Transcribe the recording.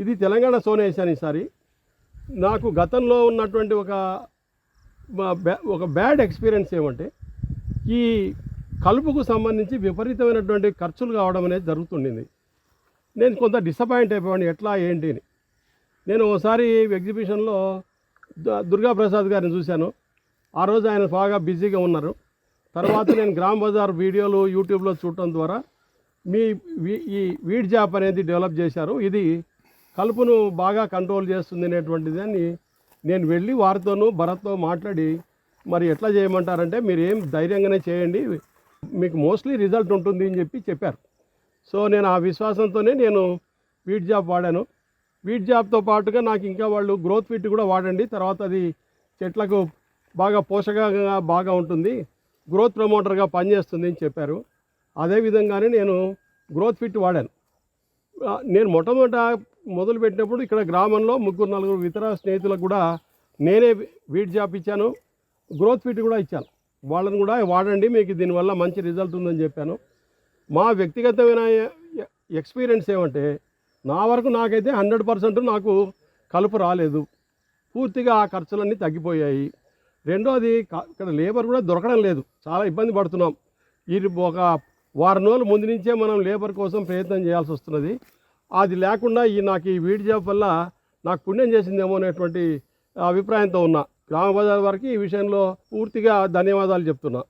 ఇది తెలంగాణ సోనే వేసాను ఈసారి. నాకు గతంలో ఉన్నటువంటి ఒక ఒక బ్యాడ్ ఎక్స్పీరియన్స్ ఏమంటే ఈ కలుపుకు సంబంధించి విపరీతమైనటువంటి ఖర్చులు కావడం అనేది జరుగుతుండింది. నేను కొంత డిసప్పాయింట్ అయిపోయాను ఎట్లా ఏంటి అని. నేను ఒకసారి ఎగ్జిబిషన్లో ద- దుర్గా ప్రసాద్ గారిని చూశాను. ఆ రోజు ఆయన బాగా బిజీగా ఉన్నారు. తర్వాత నేను గ్రామ్ బజార్ వీడియోలు యూట్యూబ్లో చూడటం ద్వారా మీ వీ- ఈ వీడ్ జాప్ అనేది డెవలప్ చేశారు. ఇది కలుపును బాగా కంట్రోల్ చేస్తుంది అనేటువంటిది అని నేను వెళ్ళి వారితోనూ భరత్తో మాట్లాడి మరి ఎట్లా చేయమంటారంటే మీరు ఏం ధైర్యంగానే చేయండి మీకు మోస్ట్లీ రిజల్ట్ ఉంటుంది అని చెప్పి చెప్పారు. సో నేను ఆ విశ్వాసంతోనే నేను వీట్ జాబ్ వాడాను. వీట్ జాబ్తో పాటుగా నాకు ఇంకా వాళ్ళు గ్రోత్ ఫిట్ కూడా వాడండి. తర్వాత అది చెట్లకు బాగా పోషకంగా బాగా ఉంటుంది. గ్రోత్ ప్రమోటర్గా పనిచేస్తుంది అని చెప్పారు. అదేవిధంగానే నేను గ్రోత్ ఫిట్ వాడాను. నేను మొట్టమొదట మొదలుపెట్టినప్పుడు ఇక్కడ గ్రామంలో ముగ్గురు నలుగురు ఇతర స్నేహితులకు కూడా నేనే వీట్ జాబ్ ఇచ్చాను. గ్రోత్ ఫిట్ కూడా ఇచ్చాను. వాళ్ళని కూడా వాడండి మీకు దీనివల్ల మంచి రిజల్ట్ ఉందని చెప్పాను. మా వ్యక్తిగతమైన ఎక్స్పీరియన్స్ ఏమంటే నా వరకు నాకైతే హండ్రెడ్ పర్సెంట్ నాకు కలుపు రాలేదు. పూర్తిగా ఆ ఖర్చులన్నీ తగ్గిపోయాయి. రెండోది ఇక్కడ లేబర్ కూడా దొరకడం లేదు. చాలా ఇబ్బంది పడుతున్నాం. ఈ ఒక వారం రోజుల ముందు నుంచే మనం లేబర్ కోసం ప్రయత్నం చేయాల్సి వస్తున్నది. అది లేకుండా ఈ నాకు ఈ వీడి జాబ్ వల్ల నాకు పుణ్యం చేసిందేమో అనేటువంటి అభిప్రాయంతో ఉన్నా. గ్రామ బజార్ వారికి ఈ విషయంలో పూర్తిగా ధన్యవాదాలు చెప్తున్నా.